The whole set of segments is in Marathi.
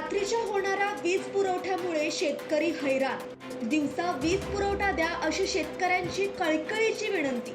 रात्रीच्या होणाऱ्या वीज पुरवठ्यामुळे शेतकरी हैराण. दिवसा वीज पुरवठा द्या अशी शेतकऱ्यांची कळकळीची विनंती.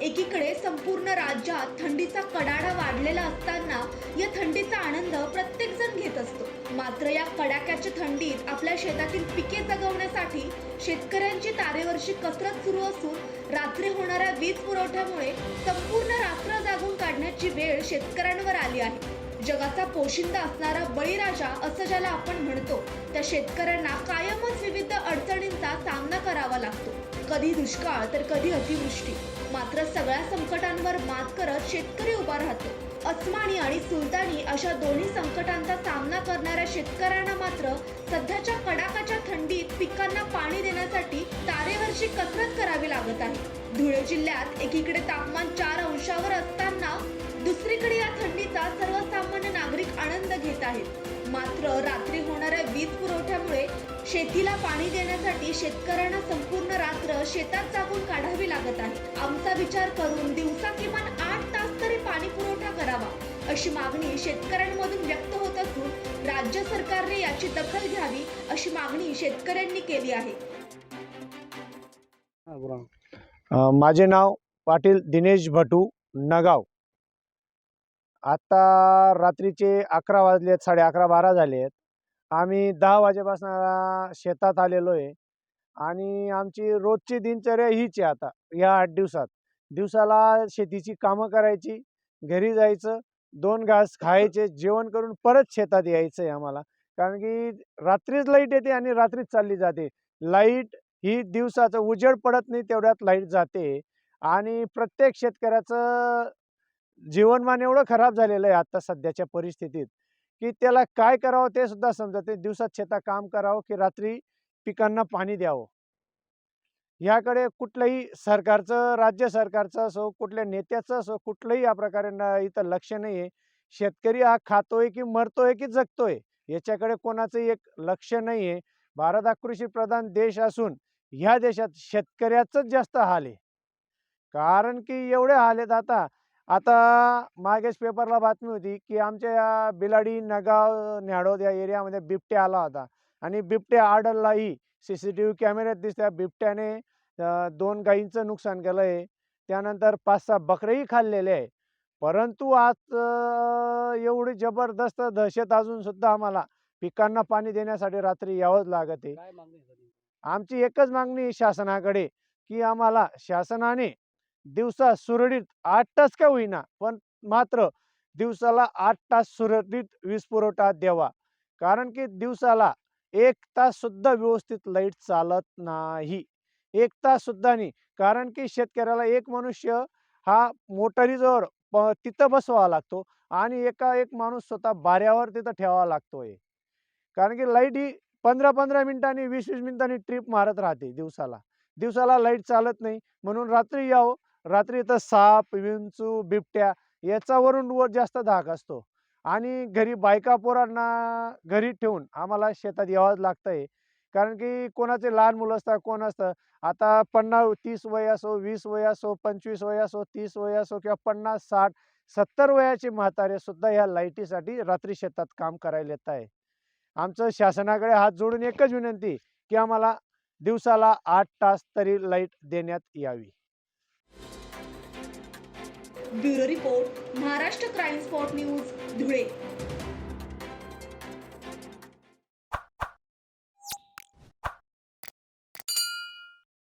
एकीकडे संपूर्ण राज्यात थंडीचा कडाडा वाढलेला असताना या थंडीचा आनंद प्रत्येक जण घेत असतो. मात्र या कडाक्याच्या थंडीत आपल्या शेतातील पिके जगवण्यासाठी शेतकऱ्यांची तारेवरची कसरत सुरू असून रात्री होणाऱ्या वीज पुरवठ्यामुळे संपूर्ण रात्र जागून काढण्याची वेळ शेतकऱ्यांवर आली आहे. जगाचा पोशिंदा असणारा बळीराजा असं ज्याला आपण म्हणतो त्या शेतकऱ्यांना कायमच विविध अडचणींचा सामना करावा लागतो. कधी दुष्काळ तर कधी अतिवृष्टी. मात्र सगळ्या संकटांवर मात करत शेतकरी उभा राहतो. अस्मानी आणि सुलतानी अशा दोन्ही संकटांचा सामना करणाऱ्या शेतकऱ्यांना मात्र सध्याच्या कडाकाच्या थंडीत पिकांना पाणी देण्यासाठी तारेवरची कसरत करावी लागत आहे. धुळे जिल्ह्यात एकीकडे तापमान चार अंशावर असताना दुसरीकडे या थंडीचा सर्वसामान्य नागरिक आनंद घेत आहेत. मात्र रात्री शेतीला पाणी देण्यासाठी शेतकऱ्यांना संपूर्ण रात्र शेतात जागून काढावी लागत आहे. आमचा विचार करून दिवसा किमान आठ तास तरी पाणी पुरवठा करावा अशी मागणी शेतकऱ्यांमधून व्यक्त होत असून राज्य सरकारने याची दखल घ्यावी अशी मागणी शेतकऱ्यांनी केली आहे. माझे नाव पाटील दिनेश भटू नगाव. आता रात्रीचे अकरा वाजले आहेत साडे अकरा बारा झाले आहेत. आम्ही दहा वाजेपासून शेतात आलेलो आहे. आणि आमची रोजची दिनचर्या हीच आहे आता या आठ दिवसात. दिवसाला शेतीची कामं करायची घरी जायचं दोन घास खायचे जेवण करून परत शेतात यायचं आहे आम्हाला. कारण की रात्रीच लाइट येते आणि रात्रीच चालली जाते. लाइट ही दिवसाचं उजेड पडत नाही तेवढ्यात लाइट जाते. आणि प्रत्येक शेतकऱ्याचं जीवनमान एवढं खराब झालेलं आहे आत्ता सध्याच्या परिस्थितीत. की त्याला काय करावं ते सुद्धा समजत नाही. दिवसात शेतात काम करावं की रात्री पिकांना पाणी द्यावं. ह्याकडे कुठलंही सरकारचं राज्य सरकारचं असो कुठल्या नेत्याचं असो कुठलंही या प्रकारे न इथं लक्ष नाही आहे शेतकरी हा खातोय की मरतोय की जगतोय याच्याकडे कोणाचंही एक लक्ष नाही आहे भारत हा कृषीप्रधान देश असून ह्या देशात शेतकऱ्याचंच जास्त हाल आहे. कारण की एवढे हाल आहेत आता आता मागेच पेपरला बातमी होती की आमच्या या बिलाडी नगाव न्याडोद या एरियामध्ये बिबट्या आला होता. आणि बिबट्या आडललाही सी सी टी व्ही कॅमेऱ्यात दिसत्या. बिबट्याने दोन गायींचं नुकसान केलं आहे त्यानंतर पाच सहा बकरेही खाल्लेले आहे. परंतु आज एवढी जबरदस्त दहशत अजून सुद्धा आम्हाला पिकांना पाणी देण्यासाठी रात्री यावंच लागत आहे? आमची एकच मागणी शासनाकडे की आम्हाला शासनाने दिवसा सुरळीत आठ तास का होईना पण मात्र दिवसाला आठ तास सुरळीत वीज पुरवठा द्यावा. कारण की दिवसाला एक तास सुद्धा व्यवस्थित लाइट चालत नाही. एक तास सुद्धा नाही. कारण की शेतकऱ्याला एक मनुष्य हा मोटारीजवळ प- तिथं बसवावा लागतो आणि एका एक माणूस स्वतः बाऱ्यावर तिथं ठेवावा लागतोय. कारण की लाइट ही पंधरा पंधरा मिनिटांनी वीस वीस मिनिटांनी ट्रिप मारत राहते दिवसाला. दिवसाला लाइट चालत नाही. म्हणून रात्री यावं. रात्री इथं साप विंचू बिबट्या याच्यावरून वर जास्त धाक असतो. आणि घरी बायका पोरांना घरी ठेवून आम्हाला शेतात यावंच लागतं आहे कारण की कोणाचे लहान मुलं असतात कोण असतं? आता पन्नास तीस वय असो वीस वय असो पंचवीस वय असो तीस वय असो किंवा पन्नास साठ सत्तर वयाचे म्हातारे सुद्धा ह्या लाईटीसाठी रात्री शेतात काम करायला येत आहे आमचं शासनाकडे हात जोडून एकच विनंती की आम्हाला दिवसाला आठ तास तरी लाइट देण्यात यावी. Bureau report Maharashtra crime spot news Dhule.